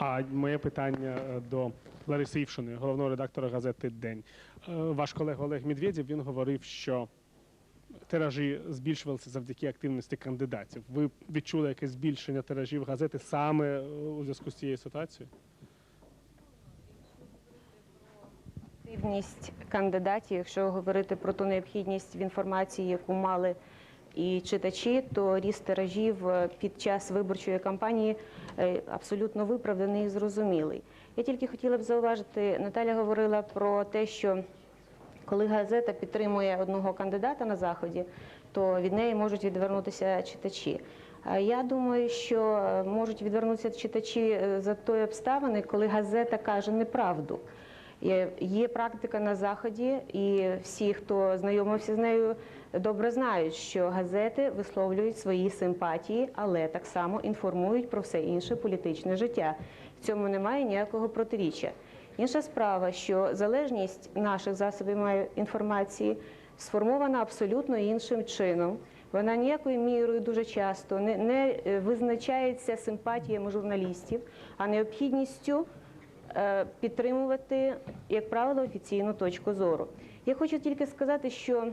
А моє питання е, до Лариси Івшиної, головного редактора газети День. Е, Ваш колега Олег Медведєв він говорив, що тиражі збільшувалися завдяки активності кандидатів. Ви відчули якесь збільшення тиражів газети саме е, у зв'язку з цією ситуацією? Активність кандидатів, якщо говорити про ту необхідність в інформації, яку мали і читачі, то ріст тиражів е, під час виборчої кампанії е, абсолютно виправданий і зрозумілий. Я тільки хотіла б зауважити, Наталя говорила про те, що коли газета підтримує одного кандидата на заході, то від неї можуть відвернутися читачі. Я думаю, що е, можуть відвернутися читачі за тої обставини, коли газета каже неправду. Є, практика на заході, і всі, хто знайомився з нею, добре знають, що газети висловлюють свої симпатії, але так само інформують про все інше політичне життя. В цьому немає ніякого протиріччя. Інша справа, що залежність наших засобів інформації сформована абсолютно іншим чином. Вона ніякою мірою дуже часто не, не е, визначається симпатіями журналістів, а необхідністю підтримувати, як правило, офіційну точку зору. Я хочу тільки сказати, що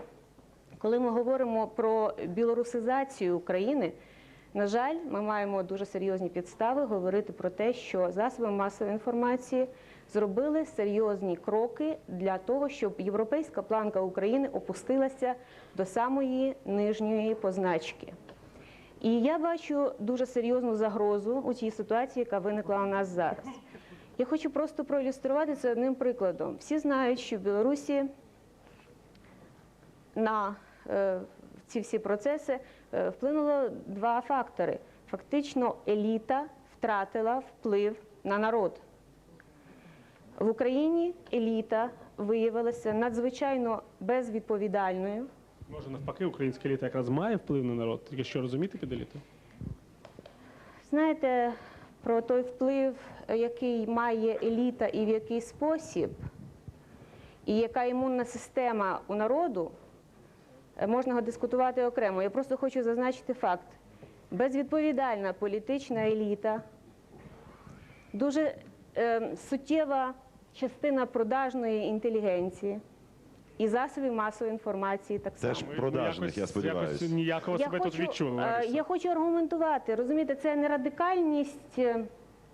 коли ми говоримо про білорусизацію України, на жаль, ми маємо дуже серйозні підстави говорити про те, що засоби масової інформації зробили серйозні кроки для того, щоб європейська планка України опустилася до самої нижньої позначки. І я бачу дуже серйозну загрозу у тій ситуації, яка виникла у нас зараз. Я хочу просто проілюструвати це одним прикладом. Всі знають, що в Білорусі на е, ці всі процеси е, вплинуло два фактори. Фактично, еліта втратила вплив на народ. В Україні еліта виявилася надзвичайно безвідповідальною. Може, навпаки, українська еліта якраз має вплив на народ. Тільки що розуміти під елітою? Знаєте, про той вплив, який має еліта і в який спосіб, і яка імунна система у народу, е, можна дискутувати окремо. Я просто хочу зазначити факт. Безвідповідальна політична еліта, дуже е, суттєва частина продажної інтелігенції і засобів масової інформації так само. Теж продажних, я сподіваюся. Якось ніякого себе тут відчули. е, я хочу аргументувати. Розумієте, це не радикальність е,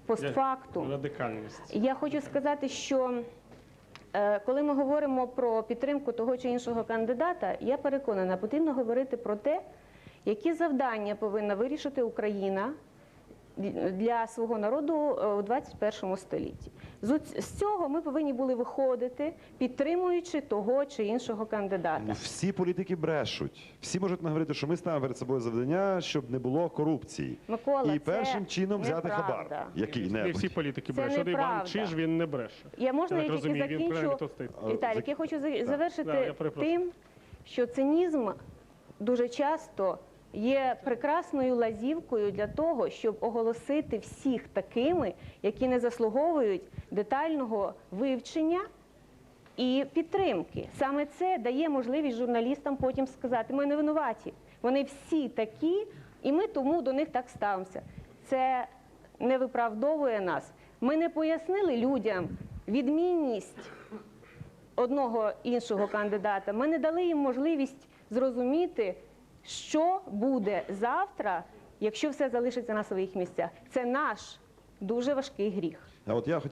постфактум. Радикальність. Я хочу сказати, що е, коли ми говоримо про підтримку того чи іншого кандидата, я переконана, потрібно говорити про те, які завдання повинна вирішити Україна для свого народу е, у 21 столітті. З цього ми повинні були виходити, підтримуючи того чи іншого кандидата. Ну, Всі політики брешуть. Всі можуть наговорити, що ми ставимо перед собою завдання, щоб не було корупції. Микола, і це першим чином взяти неправда. хабар. Який-небудь. всі політики Це брешуть. От Іван. Чиж він не бреше. Я можна Я я тільки закінчу. Віталік, я хочу завершити Да, я тим, що цинізм дуже часто є прекрасною лазівкою для того, щоб оголосити всіх такими, які не заслуговують детального вивчення. І підтримки саме це дає можливість журналістам потім сказати: ми не винуваті. Вони всі такі, і ми тому до них так ставимося. Це не виправдовує нас. Ми не пояснили людям відмінність одного іншого кандидата. Ми не дали їм можливість зрозуміти, що буде завтра, якщо все залишиться на своїх місцях. Це наш дуже важкий гріх. А от я хотів.